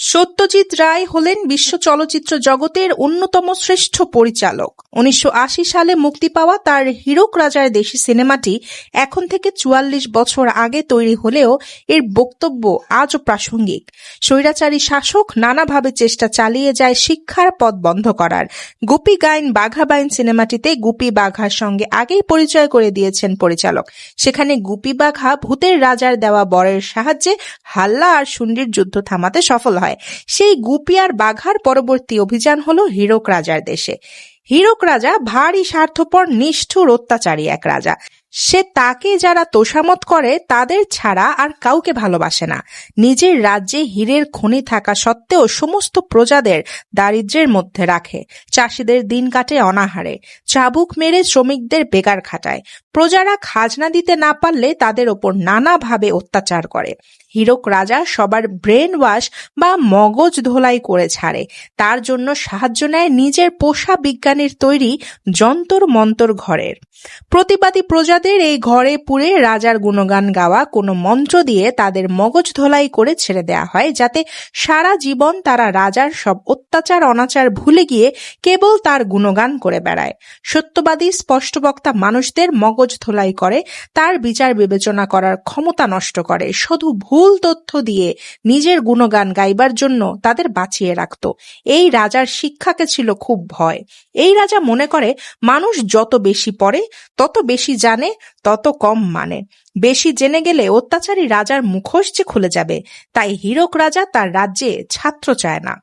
সত্যজিৎ রায় হলেন বিশ্ব চলচ্চিত্র জগতের অন্যতম শ্রেষ্ঠ পরিচালক। উনিশশো আশি সালে মুক্তি পাওয়া তার হীরক রাজার দেশি সিনেমাটি এখন থেকে চুয়াল্লিশ বছর আগে তৈরি হলেও এর বক্তব্য আজও প্রাসঙ্গিক। স্বৈরাচারী শাসক নানাভাবে চেষ্টা চালিয়ে যায় শিক্ষার পথ বন্ধ করার। গুপি গাইন বাঘা বাইন সিনেমাটিতে গুপি বাঘার সঙ্গে আগেই পরিচয় করে দিয়েছেন পরিচালক। সেখানে গুপি বাঘা ভূতের রাজার দেওয়া বরের সাহায্যে হাল্লা আর শুন্ডির যুদ্ধ থামাতে সফল হয়। সেই গুপি আর বাঘার পরবর্তী অভিযান হলো হীরক রাজার দেশে। হীরক রাজা ভারী স্বার্থপর, নিষ্ঠুর, অত্যাচারী এক রাজা। সে তাকে যারা তোষামত করে, তাদের ছাড়া আর কাউকে ভালোবাসে না। নিজের রাজ্যে হীরের খনি থাকা সত্ত্বেও সমস্ত প্রজাদের দারিদ্র্যের মধ্যে রাখে। চাষিদের দিন কাটে অনাহারে। চাবুক মেরে শ্রমিকদের বেকার খাটায়। প্রজারা খাজনা দিতে না পারলে তাদের ওপর নানাভাবে অত্যাচার করে। হীরক রাজা সবার ব্রেন ওয়াশ বা মগজ ধোলাই করে ছাড়ে। তার জন্য সাহায্য নেয় নিজের পোষা বিজ্ঞানীর তৈরি যন্তর মন্তর ঘরের। প্রতিবাদী প্রজাদের এই ঘরে পুরে রাজার গুণগান গাওয়া কোনো মন্ত্র দিয়ে তাদের মগজ ধোলাই করে ছেড়ে দেয়া হয়, যাতে সারা জীবন তারা রাজার সব অত্যাচার অনাচার ভুলে গিয়ে কেবল তার গুণগান করে বেড়ায়। সত্যবাদী, স্পষ্টবক্তা মানুষদের মগজ ধোলাই করে, তার বিচার বিবেচনা করার ক্ষমতা নষ্ট করে। শুধু ভুল তথ্য দিয়ে নিজের গুণগান গাইবার জন্য তাদের বাঁচিয়ে রাখত। এই রাজার শিক্ষাকে ছিল খুব ভয়। এই রাজা মনে করে, মানুষ যত বেশি পড়ে, তত বেশি জানে তত কম মানে। বেশি জেনে গেলে অত্যাচারী রাজার মুখোশ যে খুলে যাবে, তাই হীরক রাজা তার রাজ্যে ছাত্র চায় না।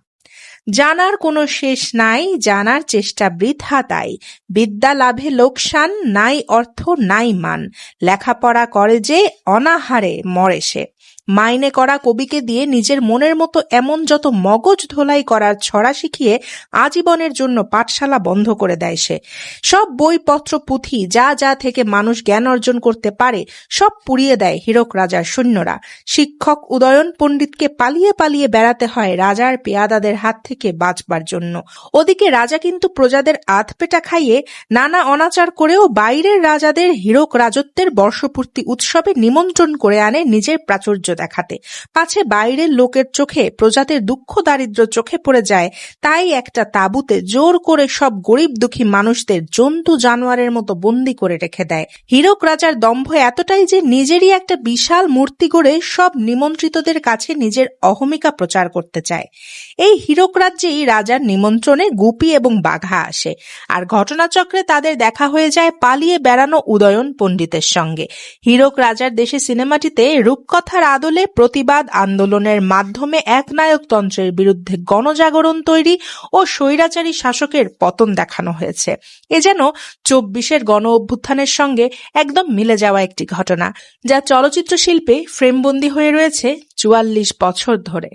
জানার কোনো শেষ নাই, জানার চেষ্টা বৃথা তাই। বিদ্যা লাভে লোকসান, নাই অর্থ, নাই মান। লেখাপড়া করে যে অনাহারে মরে সে। মাইনে করা কবিকে দিয়ে নিজের মনের মতো এমন যত মগজ ধোলাই করার ছড়া শিখিয়ে আজীবনের জন্য পাঠশালা বন্ধ করে দেয় সে। সব বইপত্র পুঁথি যা যা থেকে মানুষ জ্ঞান অর্জন করতে পারে, সব পুড়িয়ে দেয় হীরক রাজার সৈন্যরা। শিক্ষক উদয়ন পণ্ডিতকে পালিয়ে পালিয়ে বেড়াতে হয় রাজার পেয়াদাদের হাত থেকে বাঁচবার জন্য। ওদিকে রাজা কিন্তু প্রজাদের আধ পেটা খাইয়ে নানা অনাচার করেও বাইরের রাজাদের হীরক রাজত্বের বর্ষপূর্তি উৎসবে নিমন্ত্রণ করে আনে নিজের প্রাচুর্য দেখাতে। পাছে বাইরের লোকের চোখে প্রজাদের দুঃখ দারিদ্র চোখে পড়ে যায়, তাই একটা তাঁবুতে জোর করে সব গরিব দুঃখী মানুষদের জন্তু জানোয়ারের মতো বন্দি করে রেখে দেয়। হীরক রাজার দম্ভ এতটাই যে নিজেরই একটা বিশাল মূর্তি গড়ে সব নিমন্ত্রিতদের কাছে নিজের অহমিকা প্রচার করতে চায়। এই হীরক রাজ্যেই রাজার নিমন্ত্রণে গুপি এবং বাঘা আসে। আর ঘটনাচক্রে তাদের দেখা হয়ে যায় পালিয়ে বেড়ানো উদয়ন পণ্ডিতের সঙ্গে। হীরক রাজার দেশে সিনেমাটিতে রূপকথার আদলে প্রতিবাদ আন্দোলনের মাধ্যমে একনায়কতন্ত্রের বিরুদ্ধে গণজাগরণ তৈরি ও স্বৈরাচারী শাসকের পতন দেখানো হয়েছে। এ যেন চব্বিশের গণ অভ্যুত্থানের সঙ্গে একদম মিলে যাওয়া একটি ঘটনা, যা চলচ্চিত্র শিল্পে ফ্রেমবন্দি হয়ে রয়েছে চুয়াল্লিশ বছর ধরে।